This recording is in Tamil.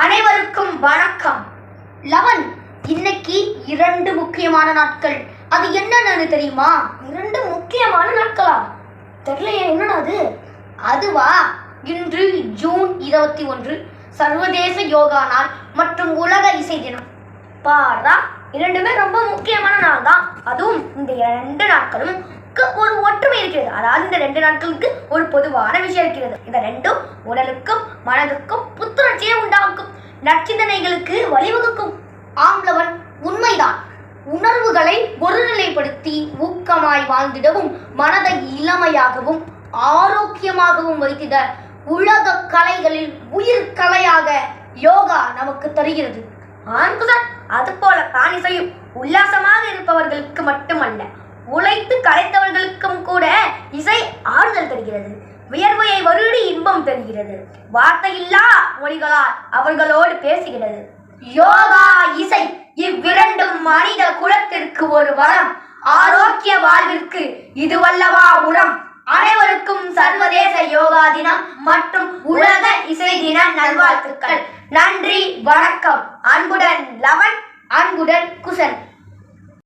அனைவருக்கும் வணக்கம். லவன் இன்னைக்கு இரண்டு முக்கியமான நாட்கள். அது என்னன்னு தெரியுமா? இரண்டு முக்கியமான நாட்களா? தெரியலையே என்னடா அது? அதுவா? இன்று ஜூன் இருபத்தி ஒன்று சர்வதேச யோகா நாள் மற்றும் உலக இசை தினம். பாரா இரண்டுமே ரொம்ப முக்கியமான நாள் தான். அதுவும் இந்த இரண்டு நாட்களும் ஒரு ஒற்றுமை இருக்கிறது. அதாவது இந்த ரெண்டு நாட்களுக்கு ஒரு பொதுவான விஷயம் இருக்கிறது. இந்த ரெண்டும் உடலுக்கும் மனதுக்கும் புத்துணர்ச்சியை உண்டாகும். நற்சிந்தனைகளுக்கு வழிவகுக்கும். ஆம்லவன் உண்மைதான். உணர்வுகளை ஒருநிலைப்படுத்தி ஊக்கமாய் வாழ்ந்திடவும் மனதை இளமையாகவும் ஆரோக்கியமாகவும் வைத்திட உலக கலைகளில் உயிர் கலையாக யோகா நமக்கு தருகிறது. ஆண்குதான் அது போல தான் இசையும் உல்லாசமாக இருப்பவர்களுக்கு மட்டுமல்ல உழைத்து கலைத்தவர்களுக்கும் கூட இசை ஆறுதல் தருகிறது வியர்வையை வருடி இன்பம் தருகிறது வார்த்தையில்லா மொழிகளால் அவர்களோடு பேசுகிறது. யோகா இசை இவ்விரண்டும் மனித குலத்திற்கு ஒரு வரம் ஆரோக்கிய வாழ்விற்கு இதுவல்லவா உரம். அனைவருக்கும் சர்வதேச யோகா தினம் மற்றும் உலக இசை தின நல்வாழ்த்துக்கள். நன்றி வணக்கம். அன்புடன் லவன் அன்புடன் குசன்.